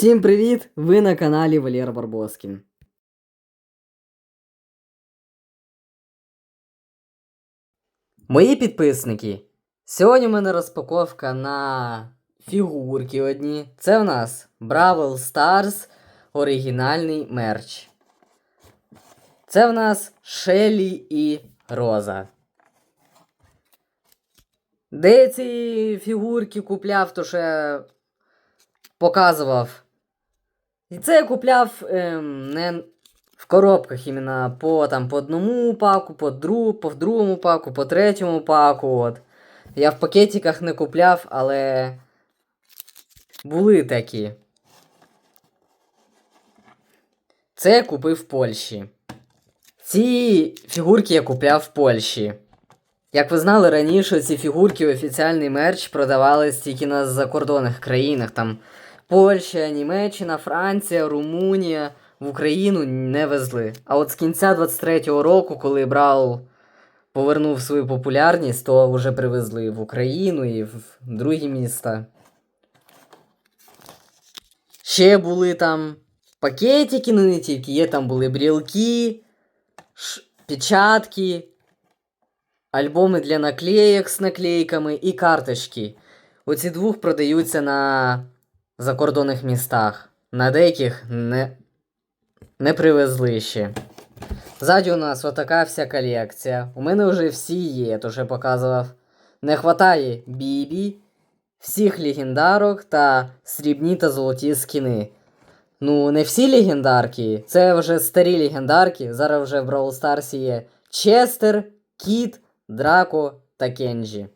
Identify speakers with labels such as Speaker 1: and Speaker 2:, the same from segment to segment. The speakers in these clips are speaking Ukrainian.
Speaker 1: Всім привіт! Ви на каналі Валєр Барбоскін. Мої підписники. Сьогодні в мене розпаковка на фігурки одні. Це в нас Бравл Stars оригінальний мерч. Це в нас Шелі і Роза. Де ці фігурки купляв, то ще показував. І це я купляв ем, не в коробках іменно по, там, по одному паку, по, друг, по другому паку, по третьому паку. От. Я в пакетиках не купляв, але були такі. Це я купив в Польщі. Ці фігурки я купляв в Польщі. Як ви знали, раніше ці фігурки офіціальний мерч продавались тільки на закордонних країнах. Там Польща, Німеччина, Франція, Румунія в Україну не везли. А от з кінця 23-го року, коли Брал повернув свою популярність, то вже привезли в Україну і в другі міста. Ще були там пакетики, ну не тільки, є там були брілки, печатки, альбоми для наклеєк з наклейками і карточки. Оці двох продаються на закордонних містах. На деяких не, не привезли ще. Ззаді у нас отака вся колекція. У мене вже всі є, я то вже показував. Не хватає Бібі, всіх легендарок та срібні та золоті скіни. Ну, не всі легендарки, це вже старі легендарки. Зараз вже в Brawl Stars є Честер, Кіт, Драко та Кенджі.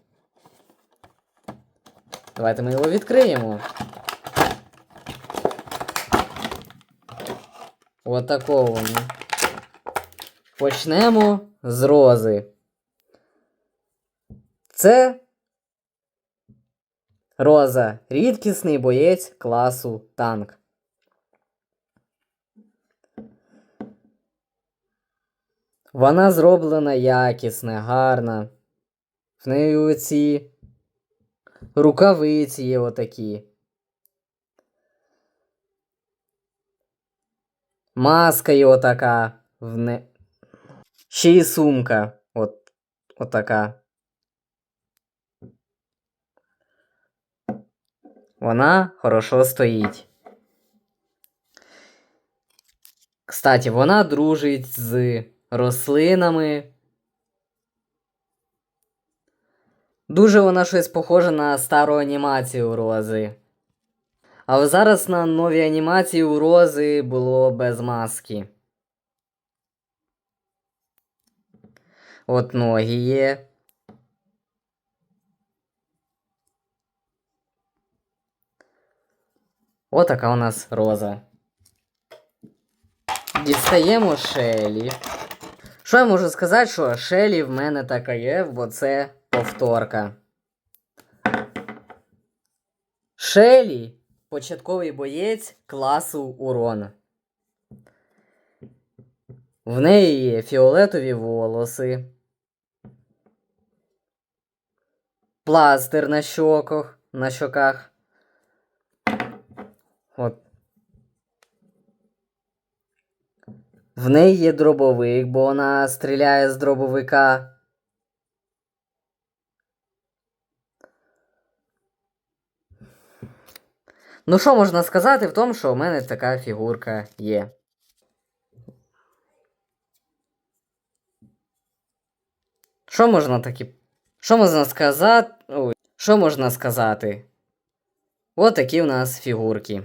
Speaker 1: Давайте ми його відкриємо. Отакого. Почнемо з рози. Це роза. Рідкісний боєць класу танк. Вона зроблена якісна, гарна. В неї оці рукавиці є отакі. Маска є отака. В не... Ще й сумка. От, отака. Вона хорошо стоїть. Кстати, вона дружить з рослинами. Дуже вона щось похожа на стару анімацію рози. Але зараз на новій анімації у Рози було без маски. От ноги є. Отака у нас роза. Дістаємо Шелі. Що я можу сказати, що Шелі в мене така є, бо це повторка. Шелі початковий боєць класу урон. В неї є фіолетові волоси. Пластир на щоках, на щоках. От. В неї є дробовик, бо вона стріляє з дробовика. Ну, що можна сказати в тому, що у мене така фігурка є. Що можна такі. Що можна сказати. Що можна сказати? От у нас фігурки.